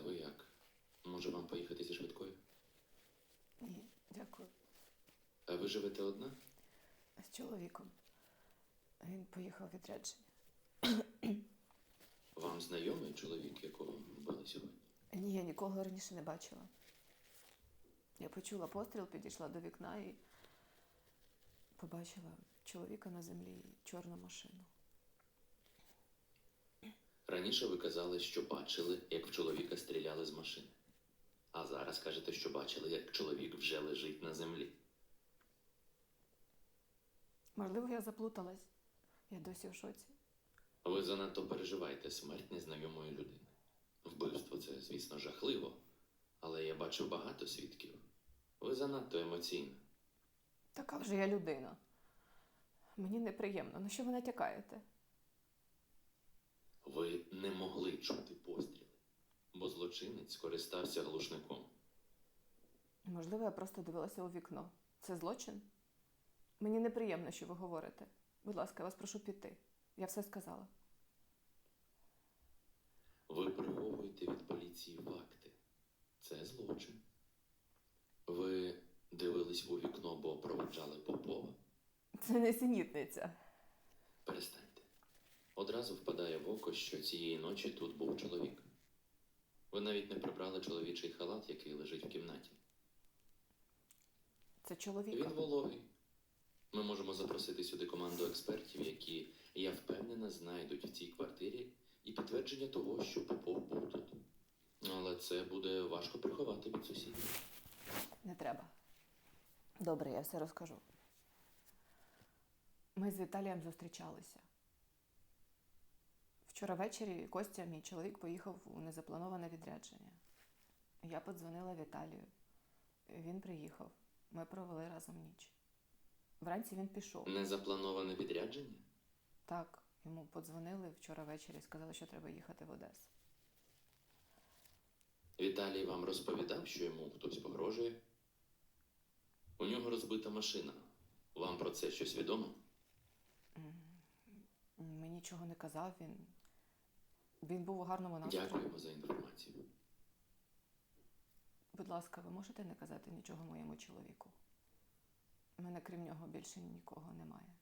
ви як? Може вам поїхати зі швидкою? Ні, дякую. А ви живете одна? З чоловіком. Він поїхав відрядження. Вам знайомий чоловік, якого вбили сьогодні? Ні, я нікого раніше не бачила. Я почула постріл, підійшла до вікна і побачила чоловіка на землі і чорну машину. Раніше ви казали, що бачили, як в чоловіка стріляли з машини. А зараз кажете, що бачили, як чоловік вже лежить на землі. Можливо, я заплуталась. Я досі в шоці. Ви занадто переживаєте смерть незнайомої людини. Вбивство це, звісно, жахливо, але я бачив багато свідків. Ви занадто емоційна. Така вже я людина. Мені неприємно. На що ви натякаєте? Ви не могли чути постріли, бо злочинець скористався глушником. Можливо, я просто дивилася у вікно. Це злочин? Мені неприємно, що ви говорите. Будь ласка, я вас прошу піти. Я все сказала. Ви приховуєте від поліції факти. Це злочин. Ви дивились у вікно, бо проводжали Попова. Це не синітниця. Перестаньте. Одразу впадає в око, що цієї ночі тут був чоловік. Ви навіть не прибрали чоловічий халат, який лежить в кімнаті. Це Він вологий. Ми можемо запросити сюди команду експертів, які, я впевнена, знайдуть в цій квартирі і підтвердження того, що Попов був тут. Але це буде важко приховати від сусідів. Не треба. Добре, я все розкажу. Ми з Віталієм зустрічалися. Вчора ввечері Костя, мій чоловік, поїхав у незаплановане відрядження. Я подзвонила Віталію. Він приїхав. Ми провели разом ніч. Вранці він пішов. Незаплановане відрядження? Так, йому подзвонили вчора ввечері, сказали, що треба їхати в Одесу. Віталій вам розповідав, що йому хтось погрожує? У нього розбита машина. Вам про це щось відомо? Мені нічого не казав, він. Він був у гарному настрої. Дякуємо за інформацію. Будь ласка, ви можете не казати нічого моєму чоловіку? У мене крім нього більше нікого немає.